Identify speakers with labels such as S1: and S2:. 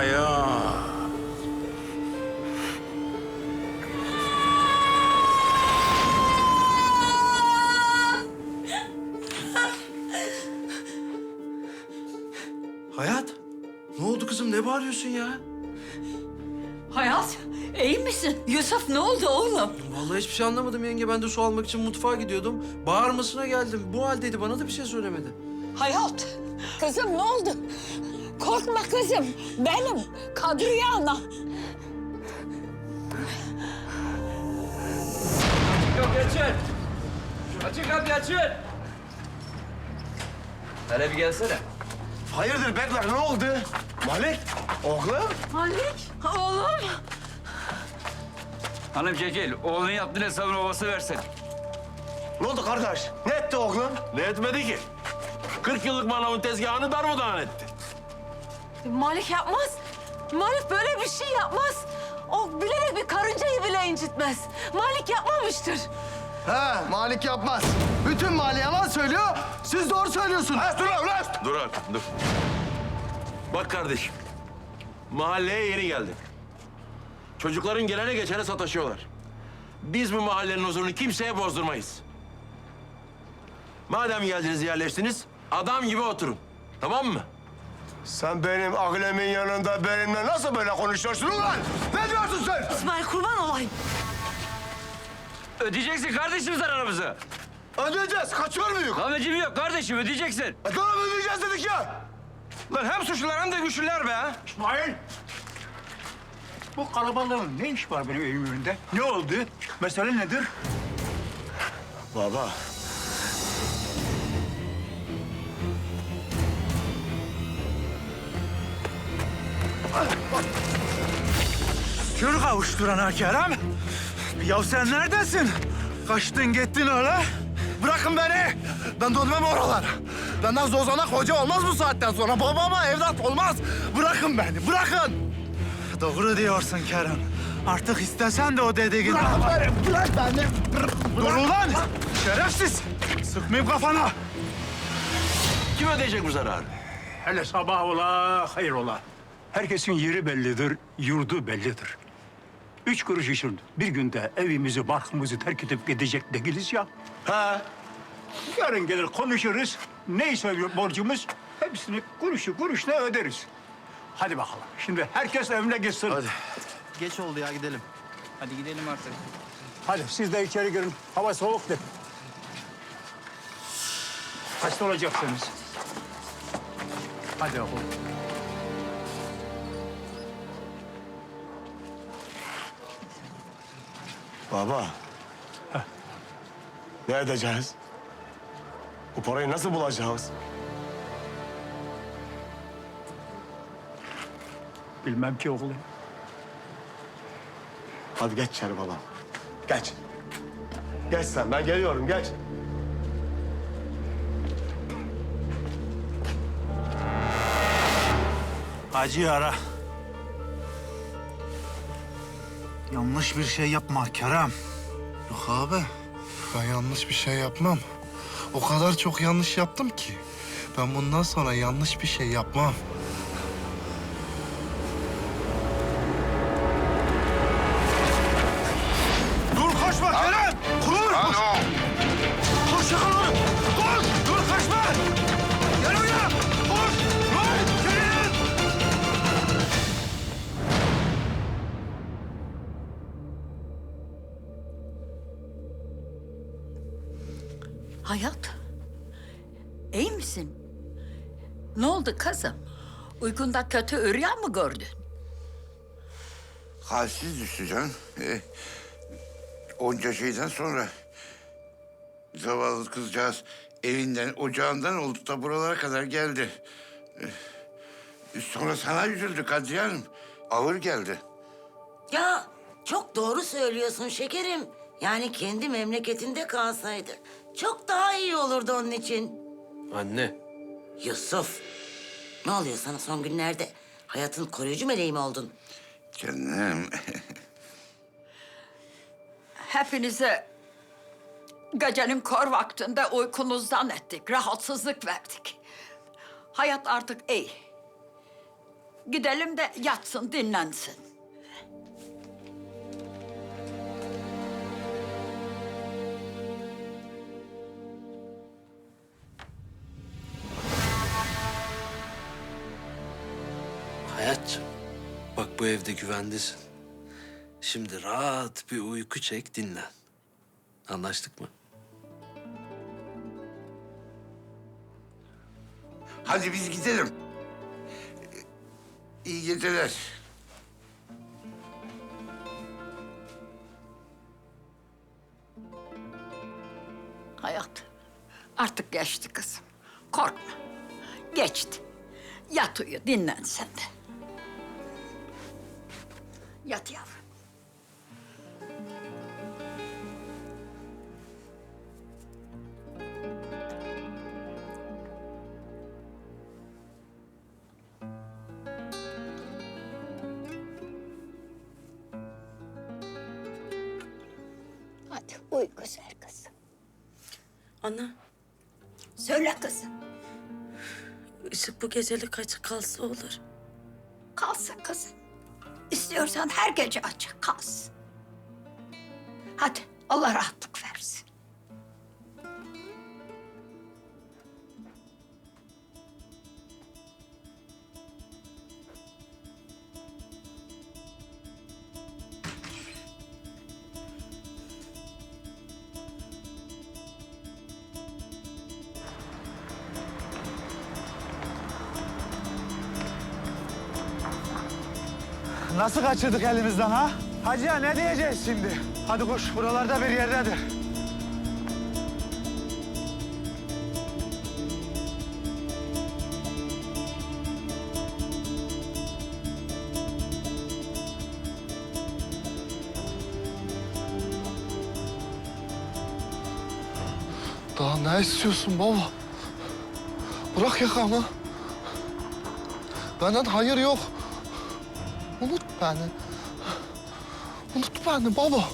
S1: Hayat.
S2: Hayat, ne oldu kızım? Ne bağırıyorsun ya?
S3: Hayat, iyi misin? Yusuf ne oldu oğlum?
S2: Vallahi hiçbir şey anlamadım yenge. Ben de su almak için mutfağa gidiyordum. Bağırmasına geldim. Bu haldeydi. Bana da bir şey söylemedi.
S3: Hayat, kızım ne oldu? Korkma kızım, benim Kadriye ana.
S4: Kapıyı açın. Açın kapıyı açın. Hele bir gelsene.
S5: Hayırdır Bekler ne oldu? Malik, oğlum.
S3: Malik, oğlum.
S4: Hanım çekil. Oğlunun yaptığın hesabını babası versin.
S5: Ne oldu kardeş? Ne etti oğlum?
S6: Ne etmedi ki? 40 yıllık manavın tezgahını darmadağın etti.
S7: Malik yapmaz. Malik böyle bir şey yapmaz. O bilerek bir karıncayı bile incitmez. Malik yapmamıştır.
S8: He, Malik yapmaz. Bütün mahalle yalan söylüyor. Siz doğru söylüyorsunuz.
S5: Ha, dur lan ulan!
S6: Dur artık, dur. Bak kardeşim, mahalleye yeni geldik. Çocukların gelene geçene sataşıyorlar. Biz bu mahallenin huzurunu kimseye bozdurmayız. Madem geldiniz yerleştiniz, adam gibi oturun. Tamam mı?
S5: Sen benim ailemin yanında benimle nasıl böyle konuşuyorsun ulan? Ne diyorsun sen?
S7: İsmail kurban olayım.
S4: Ödeyeceksin kardeşim zararımızı.
S5: Ödeyeceğiz, kaçıyor muyuz?
S4: Lahmecim yok kardeşim ödeyeceksin.
S5: E tamam ödeyeceğiz dedik ya.
S2: Lan hem suçlular hem de güçlüler be.
S9: İsmail! Bu kalabalığın ne iş var benim evimin önünde? Ne oldu? Mesele nedir?
S5: Baba,
S9: Kür kavuşturan ha Kerem. Ya sen neredesin? Kaçtın gittin öyle.
S8: Bırakın beni. Ben dönmem oralara. Benden Zozan'a koca olmaz bu saatten sonra. Babama evlat olmaz. Bırakın beni, bırakın.
S9: Doğru diyorsun Kerem. Artık istesen de o dediğin...
S8: Bırak beni, bırak beni.
S9: Dur ulan! Şerefsiz! Sıkmayayım kafana.
S6: Kim ödeyecek bu zararı?
S9: Hele sabah ola, hayır ola. Herkesin yeri bellidir, yurdu bellidir. Üç kuruş için bir günde evimizi, barkımızı terk edip gidecek değiliz ya.
S5: ha?
S9: Yarın gelir konuşuruz. Neyse borcumuz hepsini kuruşu kuruşuna öderiz. Hadi bakalım. Şimdi herkes evine gitsin. Hadi.
S8: Geç oldu ya gidelim.
S4: Hadi gidelim artık.
S9: Hadi siz de içeri girin. Hava soğuk de. Kaçta olacaksınız? Hadi oğlum.
S5: Baba. Ne edeceğiz? Bu parayı nasıl bulacağız?
S9: Bilmem ki oğlum.
S5: Hadi geç içeri babam. Geç. Geç sen, ben geliyorum, geç.
S9: Hacı ara. Yanlış bir şey yapma Kerem.
S8: Yok abi, ben yanlış bir şey yapmam. O kadar çok yanlış yaptım ki. Ben bundan sonra yanlış bir şey yapmam.
S9: Dur kaçma Kerem! Dur! Koş yakala
S3: Hayat, iyi misin? Ne oldu kızım? Uykunda kötü rüya mı gördün?
S1: Halsiz düştü can. E, onca şeyden sonra zavallı kızcağız evinden, ocağından oldu da buralara kadar geldi. E, sonra sana üzüldü Kadriye Hanım. Ağır geldi.
S10: Ya çok doğru söylüyorsun şekerim. Yani kendi memleketinde kalsaydı çok daha iyi olurdu onun için.
S6: Anne.
S10: Yusuf, ne oluyor sana son günlerde? Hayatın koruyucu meleği mi oldun?
S1: Canım.
S3: Hepinize gecenin kor vaktinde uykunuzdan ettik, rahatsızlık verdik. Hayat artık iyi. Gidelim de yatsın, dinlensin.
S11: Hayatçım, bak bu evde güvendesin. Şimdi rahat bir uyku çek, dinlen. Anlaştık mı?
S1: Hadi biz gidelim. İyi geceler.
S3: Hayat, artık geçti kızım. Korkma. Geçti. Yat uyu, dinlen sen de. Yat yavrum. Hadi uyu güzel kızım.
S12: Ana,
S3: Söyle kızım.
S12: ışık bu gecelik açık kalsa olur.
S3: Kalsın kızım. İstiyorsan her gece açık kalsın. Hadi Allah rahatlık versin.
S13: Nasıl kaçırdık elimizden ha? Hacı ya ne diyeceğiz şimdi? Hadi koş buralarda bir yerdedir. Daha ne istiyorsun baba? Bırak yakamı. Benden hayır yok. Unut beni. Unut beni baba.